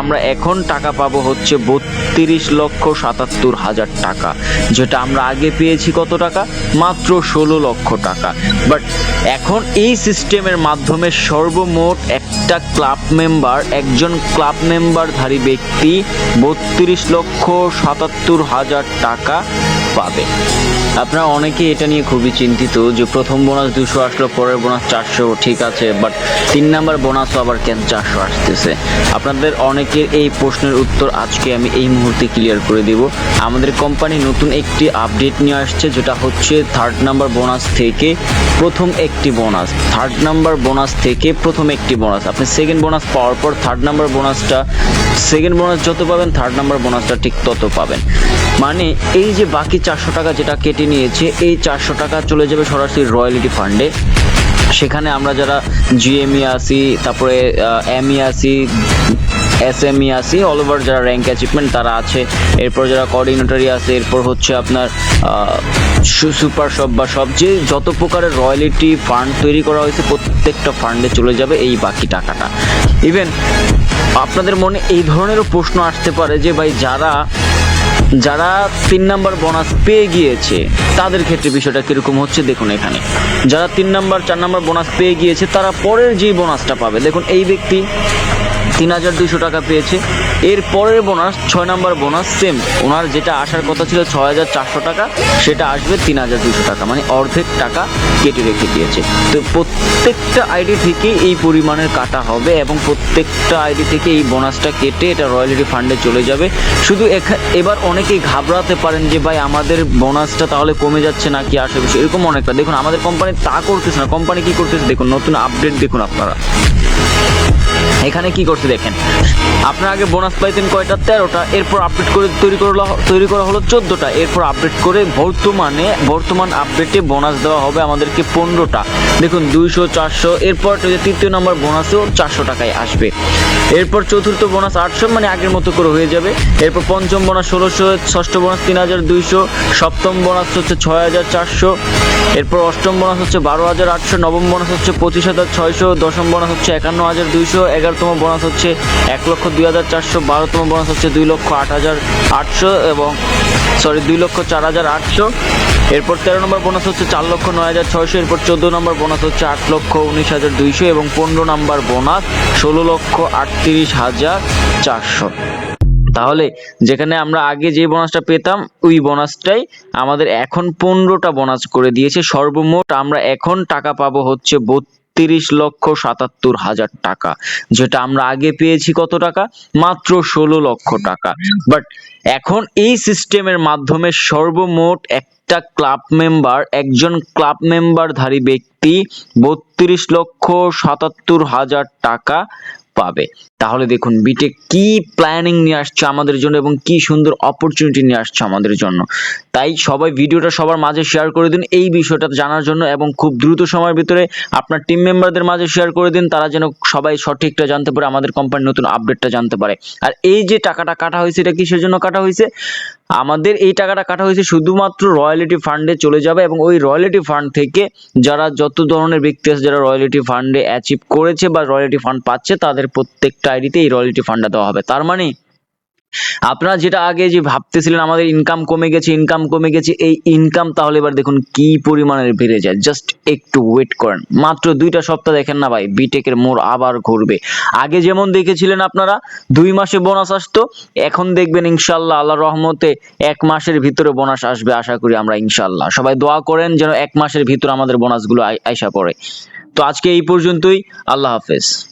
আমরা এখন টাকা পাবো হচ্ছে বত্রিশ লক্ষ সাতাত্তর হাজার টাকা, যেটা আমরা আগে পেয়েছি কত টাকা? মাত্র ষোলো লক্ষ টাকা। বাট এখন এই সিস্টেমের মাধ্যমে সর্বমোট একটা ক্লাব মেম্বার একজন ক্লাব মেম্বারধারী ব্যক্তি বত্রিশ লক্ষ সাতাত্তর হাজার টাকা পাবে। আপনারা অনেকে এটা নিয়ে খুবই চিন্তিত যে প্রথম বোনাস দুশো আসলো, পরের বোনাস চারশো, ঠিক আছে বাট তিন নাম্বার বোনাসও আবার কেন চারশো আসতেছে? আপনাদের অনেকের এই প্রশ্নের উত্তর আজকে আমি এই মুহূর্তে ক্লিয়ার করে দিব। আমাদের কোম্পানি নতুন একটি আপডেট নিয়ে আসছে, যেটা হচ্ছে থার্ড নাম্বার বোনাস থেকে প্রথম একটি বোনাস। থার্ড নাম্বার বোনাস থেকে প্রথম একটি বোনাস। আপনি সেকেন্ড বোনাস পাওয়ার পর থার্ড নাম্বার বোনাসটা সেকেন্ড বোনাস যত পাবেন থার্ড নাম্বার বোনাসটা ঠিক তত পাবেন। মানে এই যে বাকি চারশো টাকা যেটা কেটে নিয়েছে, এই চারশো টাকা চলে যাবে সরাসরি রয়্যালিটি ফান্ডে। সেখানে আমরা যারা জিএমই আছি তারপরে এমই আছি এস এমই আছি অল ওভার যারা র্যাঙ্ক অ্যাচিভমেন্ট তারা আছে। এরপর যারা কোঅর্ডিনেটরি আছে, এরপর হচ্ছে আপনার সুপার শপ বা সব যে যত প্রকারের রয়্যালিটি ফান্ড তৈরি করা হয়েছে, প্রত্যেকটা ফান্ডে চলে যাবে এই বাকি টাকাটা। ইভেন আপনাদের মনে এই ধরনেরও প্রশ্ন আসতে পারে যে, ভাই, যারা যারা তিন নাম্বার বোনাস পেয়ে গিয়েছে, তাদের ক্ষেত্রে বিষয়টা কীরকম হচ্ছে দেখুন এখানে। যারা তিন নাম্বার, চার নাম্বার বোনাস পেয়ে গিয়েছে, তারা পরের যে বোনাসটা পাবে, দেখুন এই ব্যক্তি তিন হাজার দুইশো টাকা পেয়েছে। এর পরের বোনাস ছয় নাম্বার বোনাস সেম ওনার যেটা আসার কথা ছিল ছয় হাজার চারশো টাকা, সেটা আসবে তিন হাজার দুইশো টাকা। মানে অর্ধেক টাকা কেটে রেখে দিয়েছে। তো প্রত্যেকটা আইডি থেকে এই পরিমাণের কাটা হবে এবং প্রত্যেকটা আইডি থেকে এই বোনাসটা কেটে এটা রয়্যালিটি ফান্ডে চলে যাবে। শুধু এবার অনেকেই ঘাবড়াতে পারেন যে, ভাই, আমাদের বোনাসটা তাহলে কমে যাচ্ছে না কি আসে এরকম অনেকটা। দেখুন, আমাদের কোম্পানি তা করতেছে না। কোম্পানি কি করতেছে? দেখুন, নতুন আপডেট দেখুন আপনারা। এখানে কি করছে দেখেন? আপনার আগে বোনাস পাইতেন কয়টা? তেরোটা। এরপর আপডেট করে তৈরি করল, তৈরি করা হলো চোদ্দোটা। এরপর আপডেট করে বর্তমানে, বর্তমান আপডেটে বোনাস দেওয়া হবে আমাদেরকে পনেরোটা। দেখুন, দুইশো, চারশো। এরপর তৃতীয় নম্বর বোনাসেও চারশো টাকায় আসবে। এরপর চতুর্থ বোনাস আটশো মানে আগের মতো করে হয়ে যাবে। এরপর পঞ্চম বোনাস ষোলোশো, ষষ্ঠ বোনাস তিন হাজার দুইশো, সপ্তম বোনাস হচ্ছে ছয় হাজার চারশো। এরপর অষ্টম বোনাস হচ্ছে বারো হাজার আটশো, নবম বোনাস হচ্ছে পঁচিশ হাজার ছয়শো, দশম বোনাস হচ্ছে একান্ন হাজার দুইশো এগারোতম বোনাস হচ্ছে এক লক্ষ দুই হাজার চারশো বারোতম বোনাস হচ্ছে দুই লক্ষ আট হাজার আটশো এবং সরি দুই লক্ষ চার হাজার আটশো। এরপর তেরো নম্বর বোনাস হচ্ছে চার লক্ষ নয় হাজার ছয়শো। এরপর চোদ্দ নম্বর বোনাস হচ্ছে আট লক্ষ উনিশ হাজার দুইশো এবং পনেরো নম্বর বোনাস ষোলো লক্ষ আটত্রিশ হাজার চারশো। তাহলে যেখানে আমরা আগে যে বোনাসটা পেতাম, ওই বোনাসটাই আমাদের এখন পনেরোটা বোনাস করে দিয়েছে সর্বমোট। আমরা এখন টাকা পাবো হচ্ছে বত্রিশ লক্ষ সাতাত্তর হাজার টাকা, যেটা আমরা আগে পেয়েছি কত টাকা? মাত্র ষোলো লক্ষ টাকা। বাট এখন এই সিস্টেমের মাধ্যমে সর্বমোট একটা ক্লাব মেম্বার একজন ক্লাব মেম্বারধারী ব্যক্তি বত্রিশ লক্ষ সাতাত্তর হাজার টাকা পাবে। তাহলে দেখুন বিটে কি প্ল্যানিং নিয়ে আসছে আমাদের জন্য এবং কি সুন্দর অপরচুনিটি নিয়ে আসছে আমাদের জন্য। তাই সবাই ভিডিওটা সবার মাঝে শেয়ার করে দিন এই বিষয়টা জানার জন্য এবং খুব দ্রুত সময়ের ভিতরে আপনার টিম মেম্বারদের মাঝে শেয়ার করে দিন, তারা যেন সবাই সঠিকটা জানতে পারে, আমাদের কোম্পানির নতুন আপডেটটা জানতে পারে। আর এই যে টাকাটা কাটা হয়েছে, এটা কিসের জন্য কাটা হয়েছে? আমাদের এই টাকাটা কাটা হয়েছে শুধুমাত্র রয়্যালিটি ফান্ডে চলে যাবে এবং ওই রয়্যালিটি ফান্ড থেকে যারা যত ধরনের ব্যক্তি আছে, যারা রয়্যালিটি ফান্ডে অ্যাচিভ করেছে বা রয়্যালিটি ফান্ড পাচ্ছে, তাদের প্রত্যেকটা আইডিতে এই রয়্যালিটি ফান্ডটা দেওয়া হবে। তার মানে আপনারা যেটা আগে যে ভাবতেছিলেন আমাদের ইনকাম কমে গেছে ইনকাম কমে গেছে, এই ইনকাম তাহলে এবার দেখুন কি পরিমাণের বেড়ে যায়। জাস্ট একটু ওয়েট করেন। মাত্র দুইটা সপ্তাহ দেখেন না ভাই বিটেকের মোড় আবার ঘুরবে। আগে যেমন দেখেছিলেন আপনারা, দুই মাসে বোনাস আসতো, এখন দেখবেন ইনশাল্লাহ আল্লাহ রহমতে এক মাসের ভিতরে বোনাস আসবে আশা করি আমরা ইনশাল্লাহ সবাই দোয়া করেন যেন এক মাসের ভিতরে আমাদের বোনাসগুলো আই- আইসা পড়ে। তো আজকে এই পর্যন্তই, আল্লাহ হাফেজ।